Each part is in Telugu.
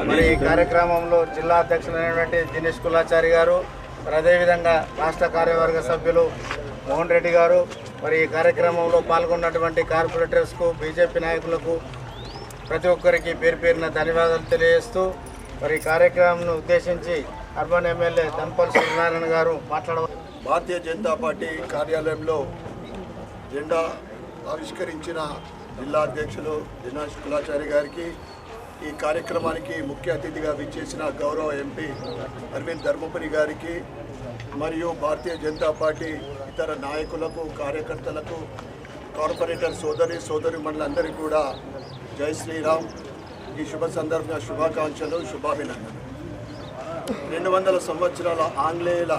మరి ఈ కార్యక్రమంలో జిల్లా అధ్యక్షులైనటువంటి దినేష్ కులాచారి గారు మరి అదేవిధంగా రాష్ట్ర కార్యవర్గ సభ్యులు మోహన్ రెడ్డి గారు మరి ఈ కార్యక్రమంలో పాల్గొన్నటువంటి కార్పొరేటర్స్కు బీజేపీ నాయకులకు ప్రతి ఒక్కరికి పేరు పేరున ధన్యవాదాలు తెలియజేస్తూ మరి ఈ కార్యక్రమంను ఉద్దేశించి అర్బన్ ఎమ్మెల్యే దంపల్ సూర్యనారాయణ గారు మాట్లాడ భారతీయ జనతా పార్టీ కార్యాలయంలో జెండా ఆవిష్కరించిన జిల్లా అధ్యక్షులు దినేష్ కులాచారి గారికి ఈ కార్యక్రమానికి ముఖ్య అతిథిగా విచ్చేసిన గౌరవ ఎంపీ అరవింద్ ధర్మపురి గారికి మరియు భారతీయ జనతా పార్టీ ఇతర నాయకులకు కార్యకర్తలకు కార్పొరేటర్ సోదరి సోదరిమణిలందరికీ కూడా జై శ్రీరామ్. ఈ శుభ సందర్భంగా శుభాకాంక్షలు శుభాభినందనలు. రెండు వందల సంవత్సరాల ఆంగ్లేయుల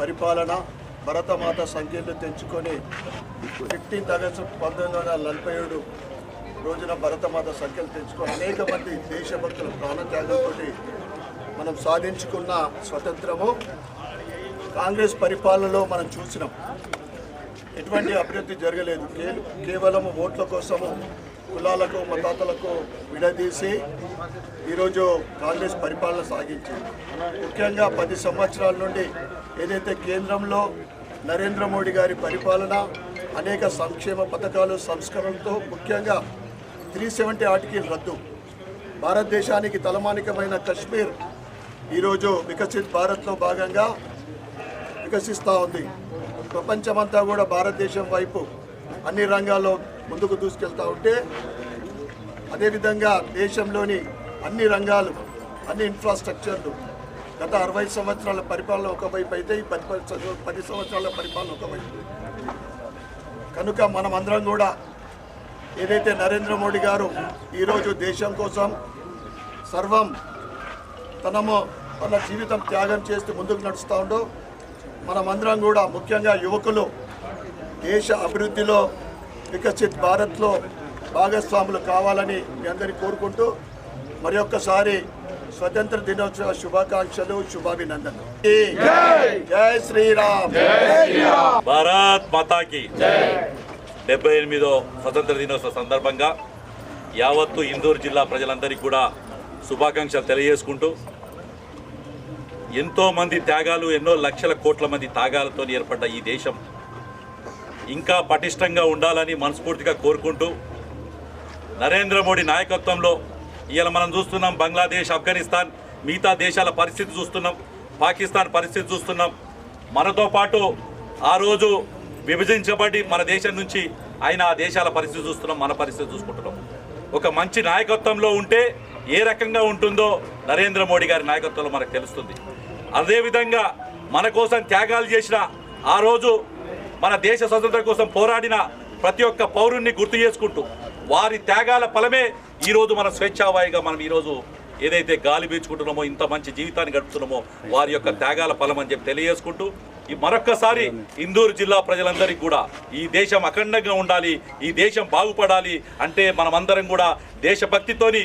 పరిపాలన భరతమాత సంఖ్యలు తెంచుకొని ఫిఫ్టీన్త్ ఆగస్టు పంతొమ్మిది వందల నలభై ఏడు రోజున భరతమాత సంఖ్యలు తెచ్చుకొని అనేక మంది దేశభక్తుల ప్రాణత్యాగంతో మనం సాధించుకున్న స్వతంత్రము. కాంగ్రెస్ పరిపాలనలో మనం చూసినాం. ఎటువంటి అభివృద్ధి జరగలేదు. కే కేవలం ఓట్ల కోసము కులాలకు మతాతలకు విడదీసి ఈరోజు కాంగ్రెస్ పరిపాలన సాగించింది. ముఖ్యంగా పది సంవత్సరాల నుండి ఏదైతే కేంద్రంలో నరేంద్ర మోడీ గారి పరిపాలన అనేక సంక్షేమ పథకాలు సంస్కరణలతో ముఖ్యంగా త్రీ సెవెంటీ ఆర్టికల్ రద్దు. భారతదేశానికి తలమానికమైన కశ్మీర్ ఈరోజు వికసిత్ భారత్లో భాగంగా వికసిస్తూ ఉంది. ప్రపంచమంతా కూడా భారతదేశం వైపు అన్ని రంగాల్లో ముందుకు దూసుకెళ్తూ ఉంటే అదేవిధంగా దేశంలోని అన్ని రంగాలు అన్ని ఇన్ఫ్రాస్ట్రక్చర్లు గత అరవై సంవత్సరాల పరిపాలన ఒకవైపు అయితే ఈ పది పది- సంవత్సరాల పరిపాలన ఒకవైపు. కనుక మనమందరం కూడా ఏదైతే నరేంద్ర మోడీ గారు ఈరోజు దేశం కోసం సర్వం తనము తన జీవితం త్యాగం చేస్తూ ముందుకు నడుస్తూ ఉండో. మనమందరం కూడా ముఖ్యంగా యువకులు దేశ అభివృద్ధిలో వికసిత్ భారత్లో భాగస్వాములు కావాలని మీ అందరినీ కోరుకుంటూ మరి ఒక్కసారి స్వతంత్ర దినోత్సవ శుభాకాంక్షలు శుభాభినందనలు. జై! శ్రీరామ్! భారత్ మాతాకి డెబ్బై ఎనిమిదో స్వతంత్ర దినోత్సవ సందర్భంగా యావత్తు ఇందూరు జిల్లా ప్రజలందరికీ కూడా శుభాకాంక్షలు తెలియజేసుకుంటూ ఎంతోమంది త్యాగాలు ఎన్నో లక్షల కోట్ల మంది త్యాగాలతో ఏర్పడ్డ ఈ దేశం ఇంకా పటిష్టంగా ఉండాలని మనస్ఫూర్తిగా కోరుకుంటూ నరేంద్ర మోడీ నాయకత్వంలో ఇవాళ మనం చూస్తున్నాం బంగ్లాదేశ్ ఆఫ్ఘనిస్తాన్ మిగతా దేశాల పరిస్థితి చూస్తున్నాం పాకిస్తాన్ పరిస్థితి చూస్తున్నాం. మనతో పాటు ఆ రోజు విభజించబడి మన దేశం నుంచి ఆయన ఆ దేశాల పరిస్థితి చూస్తున్నాం మన పరిస్థితి చూసుకుంటున్నాం. ఒక మంచి నాయకత్వంలో ఉంటే ఏ రకంగా ఉంటుందో నరేంద్ర మోడీ గారి నాయకత్వంలో మనకు తెలుస్తుంది. అదేవిధంగా మన కోసం త్యాగాలు చేసిన ఆ రోజు మన దేశ స్వతంత్రం కోసం పోరాడిన ప్రతి ఒక్క పౌరుణ్ణి గుర్తు చేసుకుంటూ వారి త్యాగాల ఫలమే ఈరోజు మన స్వేచ్ఛావాయిగా మనం ఈరోజు ఏదైతే గాలి పీల్చుకుంటున్నామో ఇంత మంచి జీవితాన్ని గడుపుతున్నామో వారి యొక్క త్యాగాల ఫలం అని చెప్పి తెలియజేసుకుంటూ ఈ మరొక్కసారి ఇందూరు జిల్లా ప్రజలందరికీ కూడా ఈ దేశం అఖండంగా ఉండాలి ఈ దేశం బాగుపడాలి అంటే మనమందరం కూడా దేశభక్తితోని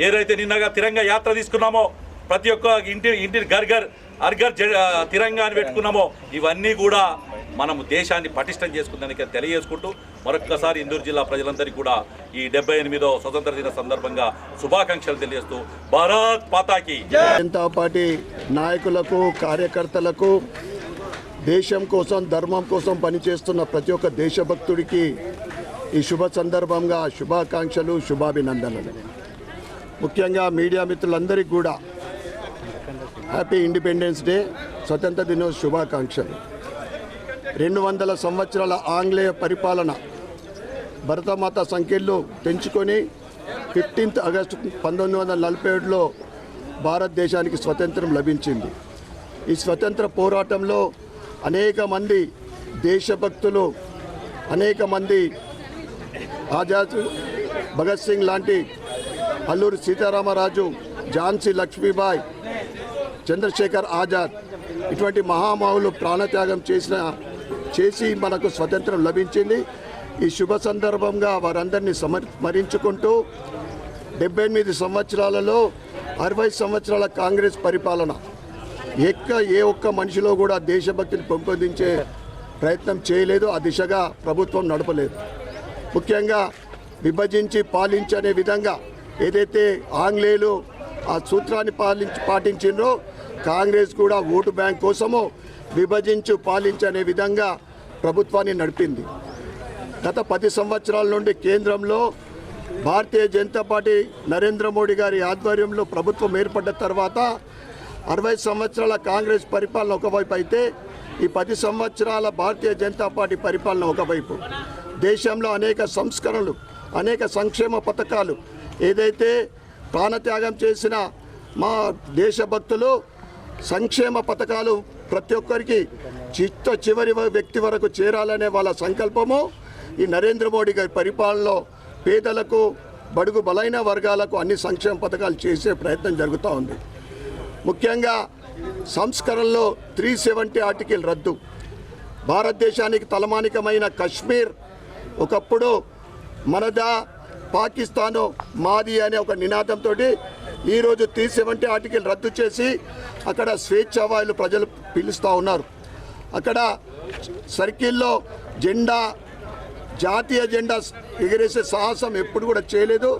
ఏదైతే నిన్నగా తిరంగా యాత్ర తీసుకున్నామో ప్రతి ఒక్క ఇంటి ఇంటి గర్గర్ అర్గర్ జ- తిరంగా అని పెట్టుకున్నామో ఇవన్నీ కూడా మనం దేశాన్ని పటిష్టం చేసుకుందానికి తెలియజేసుకుంటూ మరొక్కసారి ఇందూరు జిల్లా ప్రజలందరికీ కూడా ఈ డెబ్బై ఎనిమిదో స్వతంత్ర దిన సందర్భంగా శుభాకాంక్షలు తెలియజేస్తూ భారత్ పాతాకి జనతా పార్టీ నాయకులకు కార్యకర్తలకు దేశం కోసం ధర్మం కోసం పనిచేస్తున్న ప్రతి ఒక్క దేశభక్తుడికి ఈ శుభ సందర్భంగా శుభాకాంక్షలు శుభాభినందనలు. ముఖ్యంగా మీడియా మిత్రులందరికీ కూడా హ్యాపీ ఇండిపెండెన్స్ డే స్వతంత్ర దినోత్సవ శుభాకాంక్షలు. రెండు వందల సంవత్సరాల ఆంగ్లేయ పరిపాలన భరతమాత సంఖ్యలు పెంచుకొని ఫిఫ్టీన్త్ ఆగస్టు పంతొమ్మిది వందల నలభై ఏడులో భారతదేశానికి స్వతంత్రం లభించింది. ఈ స్వతంత్ర పోరాటంలో అనేక మంది దేశభక్తులు అనేక మంది ఆజాద్ భగత్ సింగ్ లాంటి అల్లూరి సీతారామరాజు ఝాన్సీ లక్ష్మీబాయ్ చంద్రశేఖర్ ఆజాద్ ఇటువంటి మహామావులు ప్రాణత్యాగం చేసిన చేసి మనకు స్వతంత్రం లభించింది. ఈ శుభ సందర్భంగా వారందరినీ సమర్ స్మరించుకుంటూ డెబ్బై ఎనిమిది సంవత్సరాలలో అరవై సంవత్సరాల కాంగ్రెస్ పరిపాలన ఎక్క ఏ ఒక్క మనిషిలో కూడా దేశభక్తిని పెంపొందించే ప్రయత్నం చేయలేదు. ఆ దిశగా ప్రభుత్వం నడపలేదు. ముఖ్యంగా విభజించి పాలించనే విధంగా ఏదైతే ఆంగ్లేయులు ఆ సూత్రాన్ని పాలించి పాటించిండ్రో కాంగ్రెస్ కూడా ఓటు బ్యాంక్ కోసము విభజించు పాలించనే విధంగా ప్రభుత్వాన్ని నడిపింది. గత పది సంవత్సరాల నుండి కేంద్రంలో భారతీయ జనతా పార్టీ నరేంద్ర మోడీ గారి ఆధ్వర్యంలో ప్రభుత్వం ఏర్పడ్డ తర్వాత అరవై సంవత్సరాల కాంగ్రెస్ పరిపాలన ఒకవైపు అయితే ఈ పది సంవత్సరాల భారతీయ జనతా పార్టీ పరిపాలన ఒకవైపు. దేశంలో అనేక సంస్కరణలు అనేక సంక్షేమ పథకాలు ఏదైతే ప్రాణత్యాగం చేసిన మా దేశభక్తులు సంక్షేమ పథకాలు ప్రతి ఒక్కరికి చిత్త చివరి వ్యక్తి వరకు చేరాలనే వాళ్ళ సంకల్పము ఈ నరేంద్ర మోడీ గారి పరిపాలనలో పేదలకు బడుగు బలైన వర్గాలకు అన్ని సంక్షేమ పథకాలు చేసే ప్రయత్నం జరుగుతూ ఉంది. ముఖ్యంగా సంస్కరణలో త్రీ సెవెంటీ ఆర్టికల్ రద్దు. భారతదేశానికి తలమానికమైన కశ్మీర్ ఒకప్పుడు మనదా పాకిస్తాను మాది అనే ఒక నినాదంతో ఈరోజు త్రీ సెవెంటీ ఆర్టికల్ రద్దు చేసి అక్కడ స్వేచ్ఛావాయులు ప్రజలు పిలుస్తూ ఉన్నారు. అక్కడ సర్కిల్లో జెండా జాతీయ జెండా ఎగిరేసే సాహసం ఎప్పుడు కూడా చేయలేదు.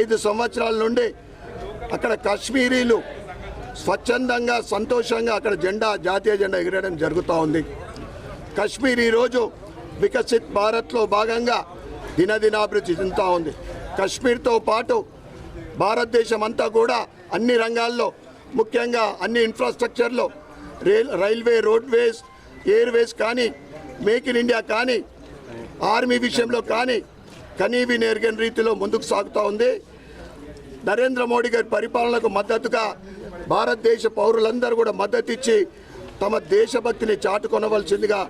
ఐదు సంవత్సరాల నుండి అక్కడ కాశ్మీరీలు స్వచ్ఛందంగా సంతోషంగా అక్కడ జెండా జాతీయ జెండా ఎగిరేయడం జరుగుతూ ఉంది. కశ్మీర్ ఈరోజు వికసిత్ భారత్లో భాగంగా దినదినాభివృద్ధి చెందుతూ ఉంది. కశ్మీర్తో పాటు భారతదేశం అంతా కూడా అన్ని రంగాల్లో ముఖ్యంగా అన్ని ఇన్ఫ్రాస్ట్రక్చర్లో రైల్ రైల్వే రోడ్వేస్ ఎయిర్వేస్ కానీ మేక్ ఇన్ ఇండియా కానీ ఆర్మీ విషయంలో కానీ కనీవి నేర్గని రీతిలో ముందుకు సాగుతూ ఉంది. నరేంద్ర మోడీ గారి పరిపాలనకు మద్దతుగా భారతదేశ పౌరులందరూ కూడా మద్దతు ఇచ్చి తమ దేశభక్తిని చాటుకొనవలసిందిగా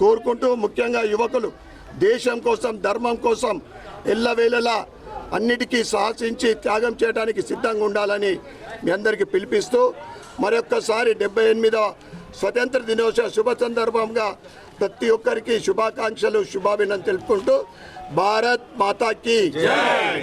కోరుకుంటూ ముఖ్యంగా యువకులు దేశం కోసం ధర్మం కోసం ఎల్లవేళలా అన్నిటికీ సాహసించి త్యాగం చేయడానికి సిద్ధంగా ఉండాలని మీ అందరికీ పిలిపిస్తూ మరొక్కసారి డెబ్బై ఎనిమిదవ స్వతంత్ర దినోత్సవ శుభ సందర్భంగా ప్రతి ఒక్కరికి శుభాకాంక్షలు శుభాభినందనలు తెలుపుకుంటూ భారత్ మాతాకి